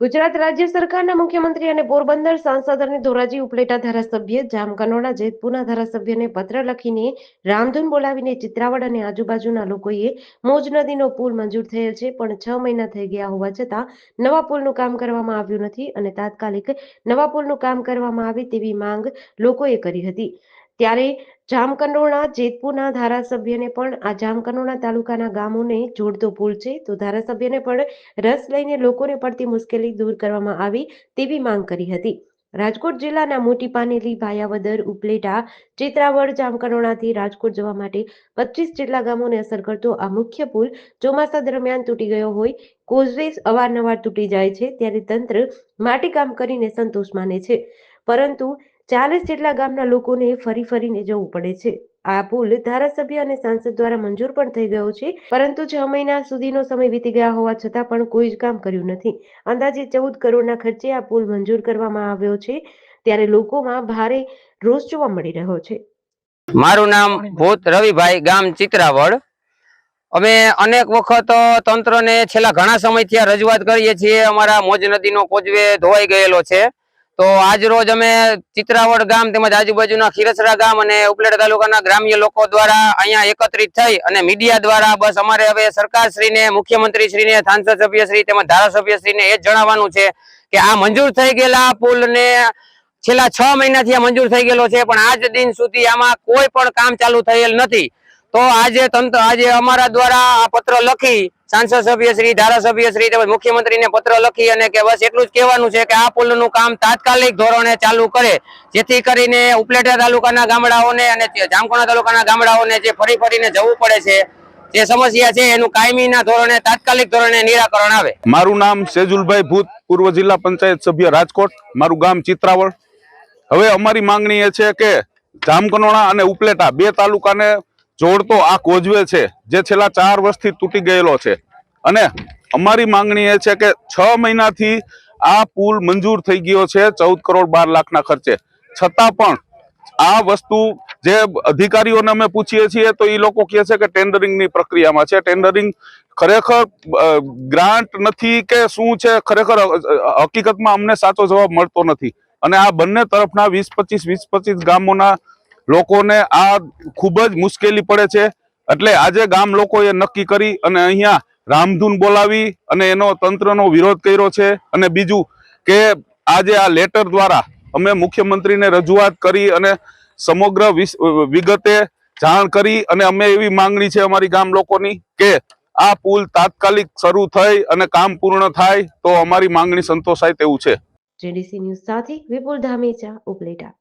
ગુજરાત રાજ્ય સરકારના મુખ્યમંત્રી અને પોરબંદર સાંસદ અને ધોરાજી ઉપલેટા ધારાસભ્ય જામકનોડા જેતપુરના ધારાસભ્યને પત્ર લખીને રામધૂન બોલાવીને ચિત્રાવડ અને આજુબાજુના લોકોએ મોજ નદીનો પુલ મંજૂર થયેલ છે, પણ છ મહિના થઈ ગયા હોવા છતાં નવા પુલનું કામ કરવામાં આવ્યું નથી અને તાત્કાલિક નવા પુલનું કામ કરવામાં આવે તેવી માંગ લોકોએ કરી હતી. ત્યારે જામકંડોરણા જેતપુરના ધારાસભ્યને પણ આ જામકંડોરણા તાલુકાના ગામોને જોડતો પુલ છે. તો ધારાસભ્યને પણ રસ લઈને લોકોને પડતી મુશ્કેલી દૂર કરવામાં આવી તેવી માંગ કરી હતી. રાજકોટ જિલ્લાના મોટી પાનેલી, ભાયાવદર, ઉપલેટા, ચિત્રાવડ જામકંડોરણાથી રાજકોટ જવા માટે પચીસ જેટલા ગામોને અસર કરતો આ મુખ્ય પુલ ચોમાસા દરમિયાન તૂટી ગયો હોય કોઝવેઝ અવારનવાર તૂટી જાય છે, ત્યારે તંત્ર માટીકામ કરીને સંતોષ માને છે. પરંતુ ચાલીસ જેટલા ગામના લોકોને ફરી ફરીને જવું પડે છે. આ પુલ ધારાસભ્ય અને સાંસદ દ્વારા મંજૂર પણ થઈ ગયો છે, પરંતુ છ મહિના સુધીનો સમય વીતી ગયા હોવા છતાં પણ કોઈ જ કામ કર્યું નથી. અંદાજે ચૌદ કરોડના ખર્ચે આ પુલ મંજૂર કરવામાં આવ્યો છે, ત્યારે લોકોમાં ભારે રોષ જોવા મળી રહ્યો છે. મારું નામ ભૂત રવિભાઈ, ગામ ચિત્રાવડ. અમે અનેક વખત તંત્રને છેલ્લા ઘણા સમયથી રજૂઆત કરીએ છીએ. અમારા મોજ નદીનો કોજવે ધોવાઈ ગયેલો છે. તો આજ રોજ અમે ચિત્રાવડ ગામ તેમજ આજુબાજુના ખીરસરા ગામ અને ઉપલેટા તાલુકાના ગ્રામ્ય લોકો દ્વારા અહીંયા એકત્રિત થઈ અને મીડિયા દ્વારા બસ અમારે હવે સરકારશ્રીને, મુખ્યમંત્રીશ્રીને સાંસદ સભ્યશ્રી તેમજ ધારાસભ્યશ્રીને એ જ જણાવવાનું છે કે આ મંજૂર થઈ ગયેલા પુલને છેલ્લા છ મહિનાથી આ મંજૂર થઈ ગયેલો છે, પણ આજ દિન સુધી આમાં કોઈ પણ કામ ચાલુ થયેલ નથી. તો આજે તંત્ર, આજે અમારા દ્વારા આ પત્ર લખી સાંસદ સભ્ય શ્રી, ધારાસભ્ય શ્રી તેમજ મુખ્યમંત્રીને પત્ર લખી અને કે બસ એટલું જ કહેવાનું છે કે આ પુલનું કામ તાત્કાલિક ધોરણે ચાલુ કરે. જેથી કરીને ઉપલેટા તાલુકાના ગામડાઓને અને જામકોણા તાલુકાના ગામડાઓને જે ફરી ફરીને જવું પડે છે, જે સમસ્યા છે, એનું કાયમીના ધોરણે, તાત્કાલિક ધોરણે નિરાકરણ આવે. મારું નામ સેજુલભાઈ ભૂત, પૂર્વ જિલ્લા પંચાયત સભ્ય રાજકોટ. મારું ગામ ચિત્રાવળ. હવે અમારી માંગણી એ છે કે જામકનોણા અને ઉપલેટા બે તાલુકાને જોડતો આ કોઝવે છે, જે છેલ્લા ચાર વર્ષથી તૂટી ગયેલો છે. અને અમારી માંગણી એ છે કે છ મહિનાથી આ પુલ મંજૂર થઈ ગયો છે, ચૌદ કરોડ બાર લાખના ખર્ચે. છતાં પણ આ વસ્તુ જે અધિકારીઓને અમે પૂછીએ છીએ તો એ લોકો કહે છે કે ટેન્ડરિંગની પ્રક્રિયામાં છે. ટેન્ડરિંગ ખરેખર ગ્રાન્ટ નથી કે શું છે, ખરેખર હકીકતમાં અમને સાચો જવાબ મળતો નથી. અને આ બંને તરફના વીસ પચીસ વીસ પચીસ ગામોના લોકોને આ ખૂબ જ મુશ્કેલી પડે છે. એટલે આજે ગામ લોકોએ નક્કી કરી અને અહીંયા રામધૂન બોલાવી અને એનો તંત્રનો વિરોધ કર્યો છે. અને બીજું કે આજે આ લેટર દ્વારા અમે મુખ્યમંત્રીને રજૂઆત કરી અને સમગ્ર વિગતે જાણ કરી અને અમે એવી માંગણી છે અમારી ગામ લોકોની કે આ પુલ તાત્કાલિક શરૂ થઈ અને કામ પૂર્ણ થાય તો અમારી માંગણી સંતોષાય તેવું છે. જેડીસી ન્યૂઝ સાથે વિપુલ ધામેચા ઉપલેટા.